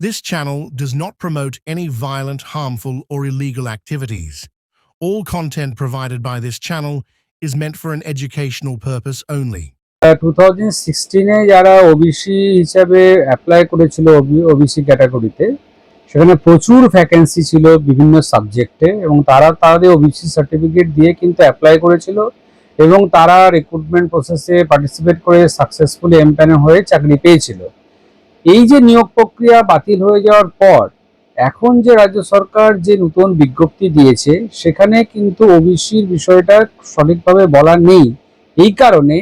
This channel does not promote any violent, harmful, or illegal activities. All content provided by this channel is meant for an educational purpose only. Two thousand সিক্সটিনে যারা OBC হিসাবে apply করেছিল OBC ক্যাটাগরিতে সেখানে প্রচুর vacancy ছিল বিভিন্ন সাবজেক্টে এবং তারা তাদের ওবিসি সার্টিফিকেট দিয়ে কিন্তু অ্যাপ্লাই করেছিল এবং তারা রিক্রুটমেন্ট প্রসেসে পার্টিসিপেট করে সাকসেসফুলি এমপ্যানেল হয়ে চাকরি পেয়েছিল এই যে নিয়োগ প্রক্রিয়া বাতিল হয়ে যাওয়ার পর, এখন যে রাজ্য সরকার যে নতুন বিজ্ঞপ্তি দিয়েছে, সেখানে কিন্তু ওবিসির বিষয়টা সঠিকভাবে বলা নেই। এই কারণে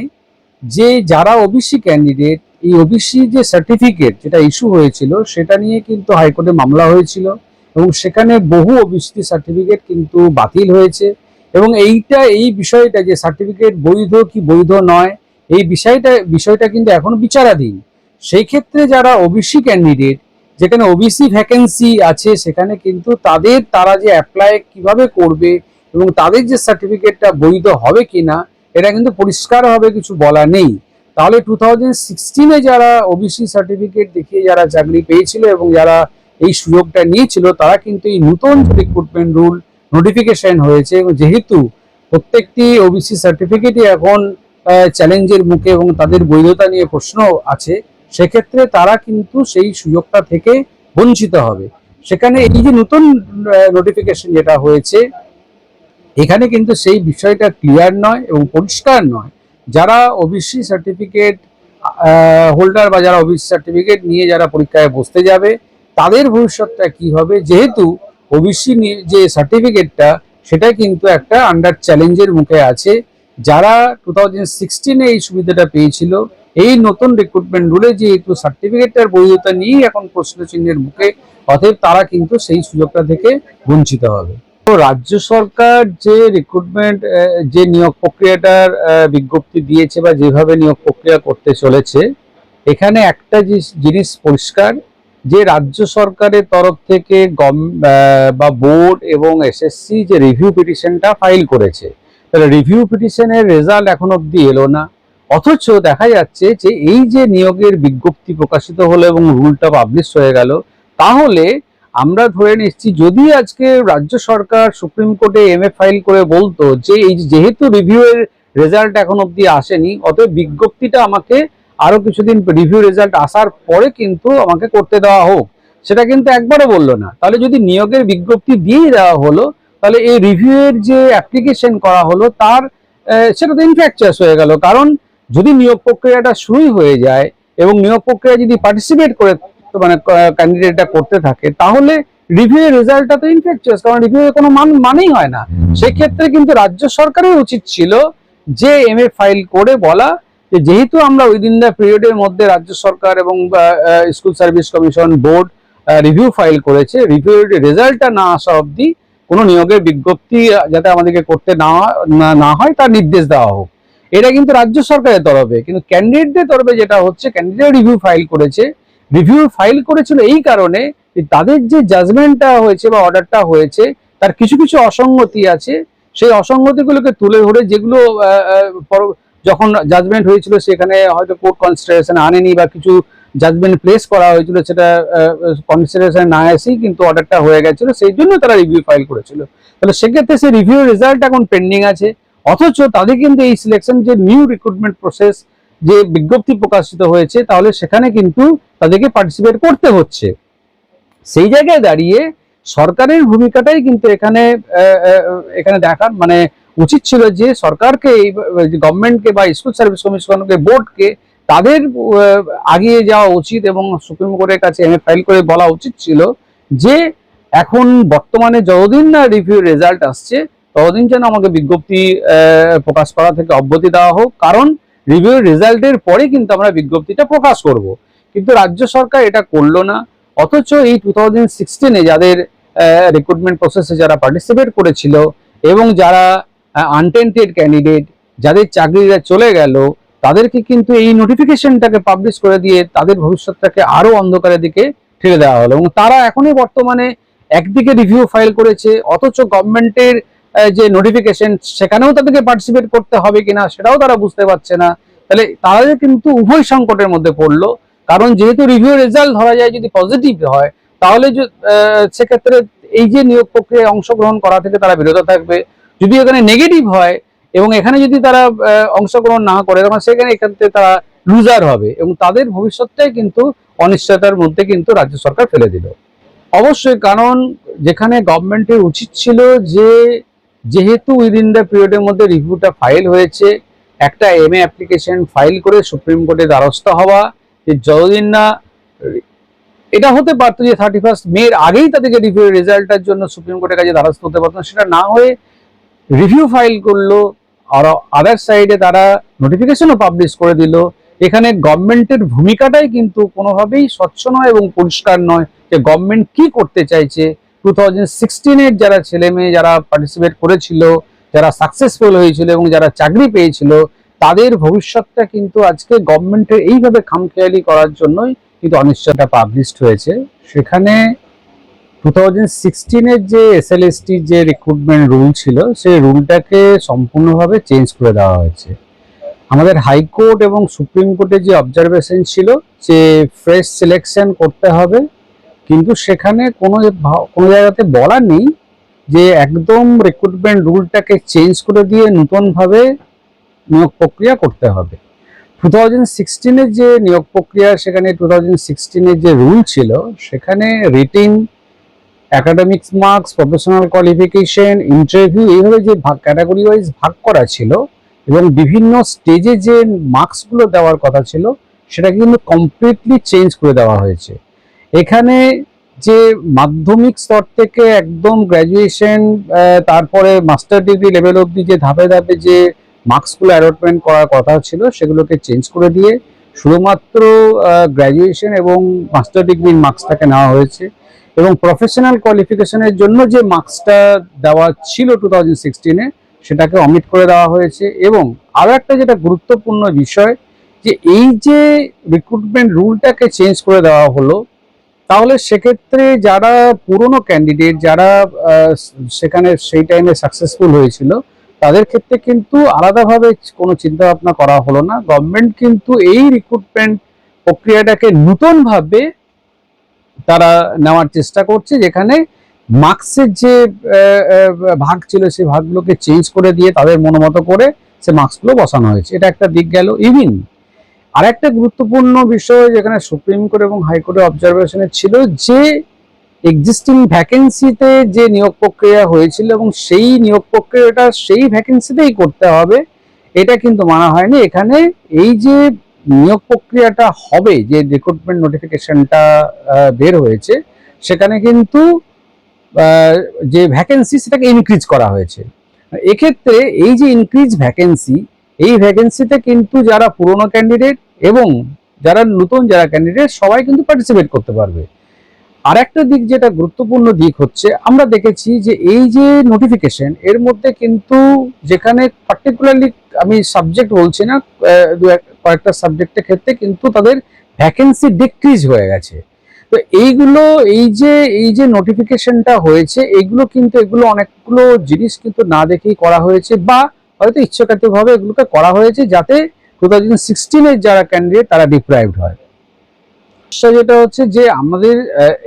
যে যারা ওবিসি ক্যান্ডিডেট এই ওবিসি যে সার্টিফিকেট যেটা ইস্যু হয়েছিল, সেটা নিয়ে কিন্তু হাইকোর্টে মামলা হয়েছিল এবং সেখানে বহু ওবিসি সার্টিফিকেট কিন্তু বাতিল হয়েছে এবং এইটা, এই বিষয়টা যে সার্টিফিকেট বৈধ কি বৈধ নয়, এই বিষয়টা বিষয়টা কিন্তু এখন বিচারাধীন। সেই ক্ষেত্রে যারা ওবিসি ক্যান্ডিডেট যেখানে ওবিসি ভ্যাকেন্সি আছে, সেখানে কিন্তু তাদের, তারা যে অ্যাপ্লাই কীভাবে করবে এবং তাদের যে সার্টিফিকেটটা বৈধ হবে কিনা, এটা কিন্তু পরিষ্কারভাবে কিছু বলা নেই। তাহলে টু থাউজেন্ড সিক্সটিনে যারা ওবিসি সার্টিফিকেট দেখিয়ে যারা চাকরি পেয়েছিল এবং যারা এই সুযোগটা নিয়েছিল, তারা কিন্তু এই নতুন রিক্রুটমেন্ট রুল নোটিফিকেশন হয়েছে এবং যেহেতু প্রত্যেকটি ওবিসি সার্টিফিকেটই এখন চ্যালেঞ্জের মুখে এবং তাদের বৈধতা নিয়ে প্রশ্ন আছে সেক্ষেত্রে তারা কিন্তু সেই সুযোগটা থেকে বঞ্চিত হবে। সেখানে এই যে নতুন নোটিফিকেশন যেটা হয়েছে, এখানে কিন্তু সেই বিষয়টা ক্লিয়ার নয় এবং পরিষ্কার নয়। যারা ওবিসি সার্টিফিকেট হোল্ডার বা যারা ওবিসি সার্টিফিকেট নিয়ে যারা পরীক্ষায় বসতে যাবে, তাদের ভবিষ্যৎটা কি হবে? যেহেতু ওবিসি যে সার্টিফিকেটটা সেটা কিন্তু একটা আন্ডার চ্যালেঞ্জের মুখে আছে। যারা টু থাউজেন্ড সিক্সটিনে এই সুবিধাটা পেয়েছিল এই নতুন রিক্রুটমেন্ট রুলে যেহেতু সার্টিফিকেটের বৈধতা নিয়েই এখন প্রশ্ন চিহ্নের মুখে, অতএব তারা কিন্তু সেই সুযোগটা থেকে বঞ্চিত হবে। তো রাজ্য সরকার যে রিক্রুটমেন্ট যে নিয়োগ প্রক্রিয়াটার বিজ্ঞপ্তি দিয়েছে বা যেভাবে নিয়োগ প্রক্রিয়া করতে চলেছে, এখানে একটা জিনিস- জিনিস পরিষ্কার, যে রাজ্য সরকারের তরফ থেকে গম বা বোর্ড এবং এসএসসি যে রিভিউ পিটিশনটা ফাইল করেছে, তাহলে রিভিউ পিটিশনের রেজাল্ট এখন অবধি এলো না। অথচ দেখা যাচ্ছে যে এই যে নিয়োগের বিজ্ঞপ্তি প্রকাশিত হলো এবং রুলটা পাবলিশ হয়ে গেল, তাহলে আমরা ধরে নিচ্ছি যদি আজকে রাজ্য সরকার সুপ্রিম কোর্টে এম ফাইল করে বলতো যে এই যেহেতু রিভিউ এর রেজাল্ট এখন অব্দি আসেনি, অতএব বিজ্ঞপ্তিটা আমাকে আরও কিছুদিন রিভিউ রেজাল্ট আসার পরে কিন্তু আমাকে করতে দেওয়া হোক। সেটা কিন্তু একবারও বলল না। তাহলে যদি নিয়োগের বিজ্ঞপ্তি দিয়েই দেওয়া হলো, তাহলে এই রিভিউ এর যে অ্যাপ্লিকেশন করা হলো, তার সেটা তো ইনফ্র্যাকচার্স হয়ে গেল। কারণ যদি নিয়োগ প্রক্রিয়াটা শুরুই হয়ে যায় এবং নিয়োগ প্রক্রিয়া যদি পার্টিসিপেট করে মানে ক্যান্ডিডেটটা করতে থাকে তাহলে রিভিউ এর রেজাল্টটা তো ইনফ্যাকচুয়াস কারণ রিভিউ এর কোনো মান মানেই হয় না। সেক্ষেত্রে কিন্তু রাজ্য সরকারের উচিত ছিল যে এম ফাইল করে বলা যে যেহেতু আমরা উইদিন দ্য পিরিয়ডের মধ্যে রাজ্য সরকার এবং school service commission board review file করেছে রিভিউ রেজাল্টটা না আসা অবধি কোনো নিয়োগের বিজ্ঞপ্তি যাতে আমাদেরকে করতে না- না হয় তার নির্দেশ দেওয়া হোক। এটা কিন্তু রাজ্য সরকারের তরফে, কিন্তু ক্যান্ডিডেটদের তরফে যেটা হচ্ছে ক্যান্ডিডেট রিভিউ ফাইল করেছে। রিভিউ ফাইল করেছিল এই কারণে তাদের যে জাজমেন্টটা হয়েছে বা অর্ডারটা হয়েছে, তার কিছু কিছু অসঙ্গতি আছে। সেই অসঙ্গতিগুলোকে তুলে ধরে যেগুলো যখন জাজমেন্ট হয়েছিল, সেখানে হয়তো কোর্ট কনসিডারেশন আনেনি বা কিছু জাজমেন্ট প্লেস করা হয়েছিল, সেটা কনসিডারেশন না এসেই কিন্তু অর্ডারটা হয়ে গেছিল। সেই জন্য তারা রিভিউ ফাইল করেছিল। তাহলে সেক্ষেত্রে সেই রিভিউ রেজাল্ট এখন পেন্ডিং আছে। অথচ তাদের কিন্তু এই সিলেকশন যে নিউ রিক্রুটমেন্ট প্রসেস যে বিজ্ঞপ্তি প্রকাশিত হয়েছে, তাহলে সেখানে কিন্তু তাদেরকে পার্টিসিপেট করতে হচ্ছে। সেই জায়গায় দাঁড়িয়ে সরকারের ভূমিকাটাই কিন্তু এখানে এখানে দেখার মানে উচিত ছিল যে সরকারকে এই গভর্নমেন্টকে বা স্কুল সার্ভিস কমিশনকে বোর্ডকে তাদের আগিয়ে যাওয়া উচিত এবং সুপ্রিম কোর্টের কাছে এম ফাইল করে বলা উচিত ছিল যে এখন বর্তমানে যতদিন না রিভিউ রেজাল্ট আসছে ততদিন যেন আমাকে বিজ্ঞপ্তি প্রকাশ করা থেকে অব্যাহতি দেওয়া হোক। কারণ রিভিউ রেজাল্টের পরে কিন্তু আমরা বিজ্ঞপ্তিটা প্রকাশ করব। কিন্তু রাজ্য সরকার এটা করল না। অথচ এই টু থাউজেন্ড সিক্সটিনে যাদের রিক্রুটমেন্ট প্রসেসে যারা পার্টিসিপেট করেছিল এবং যারা আনটেন্টেড ক্যান্ডিডেট যাদের চাকরিরা চলে গেল, তাদেরকে কিন্তু এই নোটিফিকেশনটাকে পাবলিশ করে দিয়ে তাদের ভবিষ্যৎটাকে আরও অন্ধকারের দিকে ঠেলে দেওয়া হলো। এবং তারা এখনই বর্তমানে একদিকে রিভিউ ফাইল করেছে, অথচ গভর্নমেন্টের যে নোটিফিকেশন সেখানেও তাদেরকে পার্টিসিপেট করতে হবে কিনা সেটাও তারা বুঝতে পারছে না। তাহলে তারা কিন্তু উভয় সংকটের মধ্যে পড়ল। কারণ যেহেতু রিভিউ রেজাল্ট ধরা যায় যদি পজিটিভ হয়, তাহলে সেক্ষেত্রে এই যে নিয়োগ প্রক্রিয়ায় অংশগ্রহণ করা থেকে তারা বিরত থাকবে। যদি এখানে নেগেটিভ হয় এবং এখানে যদি তারা অংশগ্রহণ না করে, তখন সেখানে এখান থেকে তারা লুজার হবে এবং তাদের ভবিষ্যৎটাই কিন্তু অনিশ্চয়তার মধ্যে কিন্তু রাজ্য সরকার ফেলে দিল। অবশ্যই কারণ যেখানে গভর্নমেন্টের উচিত ছিল যে যেহেতু উইদিন দ্য পিরিয়ডের মধ্যে রিভিউটা ফাইল হয়েছে, একটা এম এ অ্যাপ্লিকেশন ফাইল করে সুপ্রিম কোর্টে দ্বারস্থ হওয়া, যে যতদিন না, এটা হতে পারতো যে থার্টি ফার্স্ট মের আগেই তাদেরকে রিভিউ রেজাল্টের জন্য সুপ্রিম কোর্টের কাছে দ্বারস্থ হতে পারতো, সেটা না হয়ে রিভিউ ফাইল করল, আর আদার সাইডে তারা নোটিফিকেশনও পাবলিশ করে দিল। এখানে গভর্নমেন্টের ভূমিকাটাই কিন্তু কোনোভাবেই স্বচ্ছ নয় এবং পরিষ্কার নয় যে গভর্নমেন্ট কি করতে চাইছে। টু থাউজেন্ড সিক্সটিনের যারা ছেলে মেয়ে যারা পার্টিসিপেট করেছিল, যারা সাকসেসফুল হয়েছিল এবং যারা চাকরি পেয়েছিল, তাদের ভবিষ্যৎটা কিন্তু আজকে গভর্নমেন্টের এইভাবে খামখেয়ালি করার জন্যই কিন্তু অনিশ্চয়তা পাবলিশড হয়েছে। সেখানে টু থাউজেন্ড সিক্সটিনের যে এসএলএসটি যে রিক্রুটমেন্ট রুল ছিল, সেই রুলটাকে সম্পূর্ণভাবে চেঞ্জ করে দেওয়া হয়েছে। আমাদের হাইকোর্ট এবং সুপ্রিম কোর্টের যে অবজারভেশন ছিল, যে ফ্রেশ সিলেকশন করতে হবে কিন্তু সেখানে কোনো কোনো জায়গাতে বলা নেই যে একদম রিক্রুটমেন্ট রুলটাকে চেঞ্জ করে দিয়ে নতুনভাবে নিয়োগ প্রক্রিয়া করতে হবে। টু থাউজেন্ড সিক্সটিনের যে নিয়োগ প্রক্রিয়া, সেখানে টু থাউজেন্ড সিক্সটিনের যে রুল ছিল, সেখানে written academics marks professional qualification interview এইভাবে যে ভাগ ক্যাটাগরি ওয়াইজ ভাগ করা ছিল এবং বিভিন্ন স্টেজে যে মার্কসগুলো দেওয়ার কথা ছিল, সেটা কিন্তু কমপ্লিটলি চেঞ্জ করে দেওয়া হয়েছে। এখানে যে মাধ্যমিক স্তর থেকে একদম গ্র্যাজুয়েশন তারপরে মাস্টার ডিগ্রি লেভেল অবধি যে ধাপে ধাপে যে মার্কসগুলো অ্যালটমেন্ট করার কথা ছিল, সেগুলোকে চেঞ্জ করে দিয়ে শুধুমাত্র গ্র্যাজুয়েশন এবং মাস্টার ডিগ্রির মার্কসটাকে নেওয়া হয়েছে। এবং প্রফেশনাল কোয়ালিফিকেশনের জন্য যে মার্কসটা দেওয়া ছিল টু থাউজেন্ড সিক্সটিনে সেটাকে অমিট করে দেওয়া হয়েছে। এবং আরও একটা যেটা গুরুত্বপূর্ণ বিষয়, যে এই যে রিক্রুটমেন্ট রুলটাকে চেঞ্জ করে দেওয়া হলো তাহলে সেক্ষেত্রে যারা পুরনো ক্যান্ডিডেট যারা সেখানে সেই টাইমে সাকসেসফুল হয়েছিল, তাদের ক্ষেত্রে কিন্তু আলাদাভাবে কোনো চিন্তা ভাবনা করা হলো না। গভর্নমেন্ট কিন্তু এই রিক্রুটমেন্ট প্রক্রিয়াটাকে নতুনভাবে তারা নেওয়ার চেষ্টা করছে, যেখানে মার্কসের যে ভাগ ছিল, সেই ভাগগুলোকে চেঞ্জ করে দিয়ে তাদের মনোমতো করে সে মার্কসগুলো বসানো হয়েছে। এটা একটা দিক গেল। ইভিন আর একটা গুরুত্বপূর্ণ বিষয় যেখানে সুপ্রিম কোর্ট এবং হাইকোর্টের অবজারভেশনে ছিল যে এক্সিস্টিং ভ্যাকেন্সিতে যে নিয়োগ প্রক্রিয়া হয়েছিল এবং সেই নিয়োগ প্রক্রিয়াটা সেই ভ্যাকেন্সিতেই করতে হবে, এটা কিন্তু মানা হয়নি। এখানে এই যে নিয়োগ প্রক্রিয়াটা হবে, যে রিক্রুটমেন্ট নোটিফিকেশনটা বের হয়েছে, সেখানে কিন্তু যে ভ্যাকেন্সি সেটাকে ইনক্রিজ করা হয়েছে। এক্ষেত্রে এই যে ইনক্রিজ ভ্যাকেন্সি এই ভ্যাকেন্সিতে কিন্তু যারা পুরনো ক্যান্ডিডেট এবং যারা নতুন যারা ক্যান্ডিডেট সবাই কিন্তু পার্টিসিপেট করতে পারবে। আর একটা দিক যেটা গুরুত্বপূর্ণ দিক হচ্ছে, আমরা দেখেছি যে এই যে নোটিফিকেশন এর মধ্যে কিন্তু যেখানে পার্টিকুলারলি আমি সাবজেক্ট বলছি না দু কয়েকটা সাবজেক্টের ক্ষেত্রে কিন্তু তাদের ভ্যাকেন্সি ডিক্রিজ হয়ে গেছে। তো এইগুলো, এই যে এই যে নোটিফিকেশনটা হয়েছে, এগুলো কিন্তু, এগুলো অনেকগুলো জিনিস কিন্তু না দেখেই করা হয়েছে বা হয়তো ইচ্ছাকৃতভাবে এগুলোকে করা হয়েছে যাতে টু থাউজেন্ড সিক্সটিনের যারা ক্যান্ডিডেট তারা ডিপ্রাইভড হয়। যেটা হচ্ছে যে আমাদের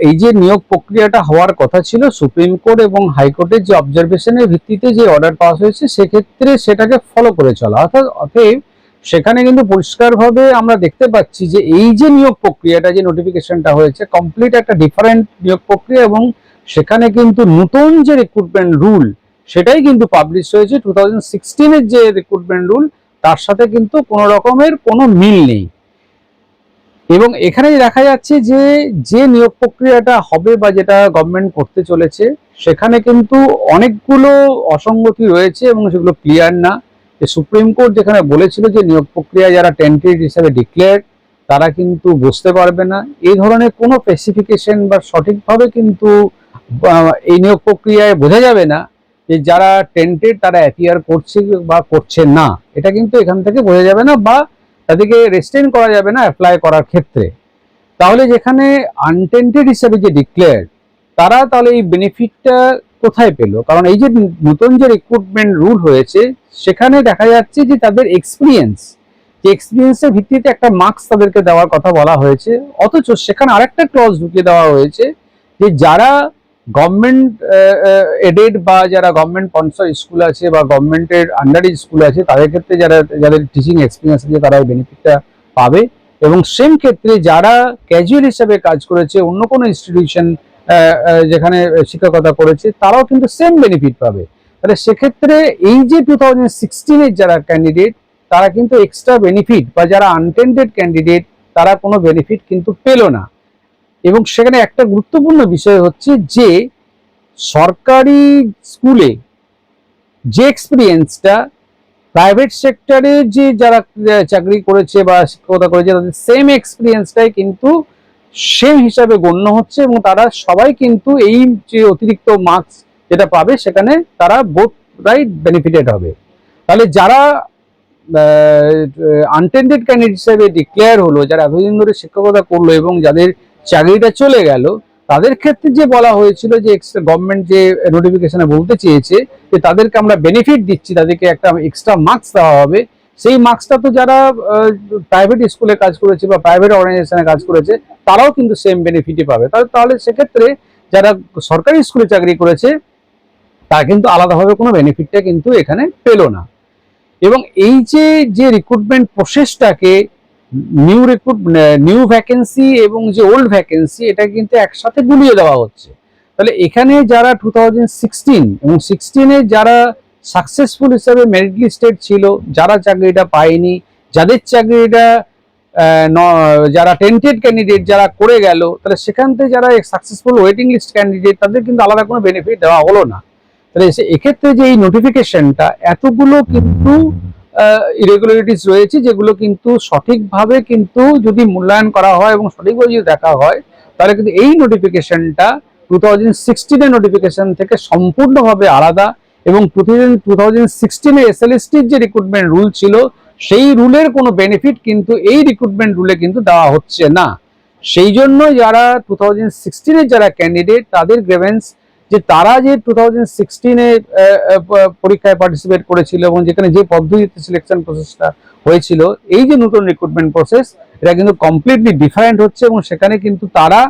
এই যে নিয়োগ প্রক্রিয়াটা হওয়ার কথা ছিল, সুপ্রিম কোর্ট এবং হাইকোর্টের যে অবজারভেশনের ভিত্তিতে যে অর্ডার পাস হয়েছে, সেক্ষেত্রে সেটাকে ফলো করে চলা। অর্থাৎ, অতএব সেখানে কিন্তু পরিষ্কারভাবে আমরা দেখতে পাচ্ছি যে এই যে নিয়োগ প্রক্রিয়াটা, যে নোটিফিকেশনটা হয়েছে কমপ্লিট একটা ডিফারেন্ট নিয়োগ প্রক্রিয়া এবং সেখানে কিন্তু নতুন যে রিক্রুটমেন্ট রুল সেটাই কিন্তু পাবলিশ হয়েছে। টু থাউজেন্ড সিক্সটিনের যে রিক্রুটমেন্ট রুল তার সাথে কিন্তু কোনো রকমের কোনো মিল নেই। এবং এখানে দেখা যাচ্ছে যে যে নিয়োগ প্রক্রিয়াটা হবে বা যেটা গভর্নমেন্ট করতে চলেছে, সেখানে কিন্তু অনেকগুলো অসঙ্গতি রয়েছে এবং সেগুলো ক্লিয়ার না। যে সুপ্রিম কোর্ট যেখানে বলেছিল যে নিয়োগ প্রক্রিয়া যারা টেন্টেড হিসাবে ডিক্লেয়ার তারা কিন্তু বুঝতে পারবে না। এই ধরনের কোনো স্পেসিফিকেশন বা সঠিকভাবে কিন্তু এই নিয়োগ প্রক্রিয়ায় বোঝা যাবে না। যে যারা টেন্টেড তারা অ্যাপিয়ার করছে বা করছে না, এটা কিন্তু এখান থেকে বোঝা যাবে না বা তাদেরকে রেস্টেন করা যাবে না অ্যাপ্লাই করার ক্ষেত্রে। তাহলে যেখানে আনটেন্টেড হিসাবে যে ডিক্লেয়ার তারা তাহলে এই বেনিফিটটা কোথায় পেল? কারণ এই যে নতুন যে রিক্রুটমেন্ট রুল হয়েছে, সেখানে দেখা যাচ্ছে যে তাদের এক্সপিরিয়েন্স যে এক্সপিরিয়েন্সের ভিত্তিতে একটা মার্কস তাদেরকে দেওয়ার কথা বলা হয়েছে। অথচ সেখানে আরেকটা ক্লজ ঢুকিয়ে দেওয়া হয়েছে যে যারা গভর্নমেন্ট এডেড বা যারা গভর্নমেন্ট স্পন্সর স্কুল আছে বা গভর্নমেন্টের আন্ডারে স্কুল আছে, তাদের ক্ষেত্রে যারা, যাদের টিচিং এক্সপিরিয়েন্স আছে তারা ওই বেনিফিটটা পাবে। এবং সেম ক্ষেত্রে যারা ক্যাজুয়াল হিসাবে কাজ করেছে, অন্য কোনো ইনস্টিটিউশন যেখানে শিক্ষকতা করেছে, তারাও কিন্তু সেম বেনিফিট পাবে। তাহলে সেক্ষেত্রে এই যে টু থাউজেন্ড সিক্সটিনের যারা ক্যান্ডিডেট তারা কিন্তু এক্সট্রা বেনিফিট বা যারা আনটেন্ডেড ক্যান্ডিডেট তারা কোনো বেনিফিট কিন্তু পেল না। এবং সেখানে একটা গুরুত্বপূর্ণ বিষয় হচ্ছে যে সরকারি স্কুলে যে এক্সপিরিয়েন্সটা প্রাইভেট সেক্টরে যে যারা চাকরি করেছে বা শিক্ষকতা করেছে, তাদের সেম এক্সপিরিয়েন্সটাই কিন্তু সেম হিসাবে গণ্য হচ্ছে এবং তারা সবাই কিন্তু এই যে অতিরিক্ত মার্কস যেটা পাবে, সেখানে তারা বোথ রাইট বেনিফিটেড হবে। তাহলে যারা আনটেন্ডেড ক্যান্ডিডেট হিসেবে ডিক্লেয়ার হলো, যারা এতদিন ধরে শিক্ষকতা করল এবং যাদের চাকরিটা চলে গেল। তাদের ক্ষেত্রে যে বলা হয়েছিল যে গভর্নমেন্ট যে নোটিফিকেশনে বলতে চেয়েছে যে তাদেরকে আমরা বেনিফিট দিচ্ছি, তাদেরকে একটা এক্সট্রা মার্কস দেওয়া হবে। সেই মার্কসটা তো যারা প্রাইভেট স্কুলে কাজ করেছে বা প্রাইভেট অর্গানাইজেশনে কাজ করেছে, তারাও কিন্তু সেম বেনিফিটই পাবে। তাহলে সেক্ষেত্রে যারা সরকারি স্কুলে চাকরি করেছে, তারা কিন্তু আলাদাভাবে কোনো বেনিফিটটা কিন্তু এখানে পেল না। এবং এই যে যে রিক্রুটমেন্ট প্রসেসটাকে নিউ রিক্রুট নিউ ভ্যাকেন্সি এবং যে ওল্ড ভ্যাকেন্সি এটা কিন্তু একসাথে গুলিয়ে দেওয়া হচ্ছে। তাহলে এখানে যারা টু থাউজেন্ড সিক্সটিন এবং সিক্সটিনে যারা সাকসেসফুল হিসাবে মেরিট লিস্টেড ছিল, যারা চাকরিটা পায়নি, যাদের চাকরিটা যারা টেন্টেড ক্যান্ডিডেট যারা করে গেল, তাহলে সেখান থেকে যারা সাকসেসফুল ওয়েটিং লিস্ট ক্যান্ডিডেট তাদের কিন্তু আলাদা কোনো বেনিফিট দেওয়া হলো না। তাহলে এক্ষেত্রে যে এই নোটিফিকেশনটা এতগুলো কিন্তু ইরেগুলারিটিস রয়েছে যেগুলো কিন্তু সঠিকভাবে কিন্তু যদি মূল্যায়ন করা হয় এবং সঠিকভাবে যদি দেখা হয়, তাহলে কিন্তু এই নোটিফিকেশনটা টু থাউজেন্ড সিক্সটিনের নোটিফিকেশন থেকে সম্পূর্ণভাবে আলাদা এবং থাউজেন্ড টু থাউজেন্ড সিক্সটিনে এসএলএসটির যে রিক্রুটমেন্ট রুল ছিল, সেই রুলের কোনো বেনিফিট কিন্তু এই রিক্রুটমেন্ট রুলে কিন্তু দেওয়া হচ্ছে না। সেই জন্য যারা টু থাউজেন্ড সিক্সটিনের যারা ক্যান্ডিডেট তাদের গ্রেভেন্স যে তারা যে টু থাউজেন্ড পরীক্ষায় পার্টিসিপেট করেছিল এবং যেখানে যে পদ্ধতিতে সিলেকশন প্রসেসটা হয়েছিল, এই যে নতুন রিক্রুটমেন্ট প্রসেস এটা কিন্তু কমপ্লিটলি ডিফারেন্ট হচ্ছে এবং সেখানে কিন্তু তারা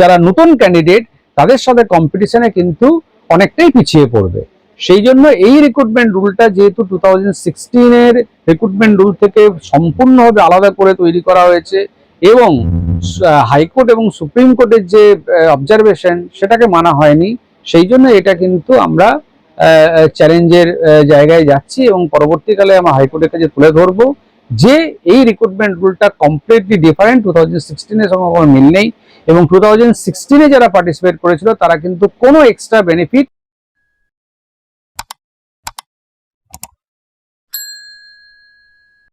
যারা নতুন ক্যান্ডিডেট তাদের সাথে কম্পিটিশনে কিন্তু অনেকটাই পিছিয়ে পড়বে। সেই জন্য এই রিক্রুটমেন্ট রুলটা যেহেতু টু থাউজেন্ড সিক্সটিনের রিক্রুটমেন্ট রুল থেকে সম্পূর্ণভাবে আলাদা করে তৈরি করা হয়েছে এবং হাইকোর্ট এবং সুপ্রিম কোর্টের যে অবজারভেশন সেটাকে মানা হয়নি। সেই জন্য এটা কিন্তু আমরা চ্যালেঞ্জের জায়গায় যাচ্ছি এবং পরবর্তীকালে আমরা হাইকোর্টের কাছে তুলে ধরবো যে এই রিক্রুটমেন্ট রুলটা কমপ্লিটলি ডিফারেন্ট টু থাউজেন্ড সিক্সটিনের সঙ্গে কোনো মিল নেই এবং টু থাউজেন্ড সিক্সটিনে যারা পার্টিসিপেট করেছিল, তারা কিন্তু কোনো এক্সট্রা বেনিফিট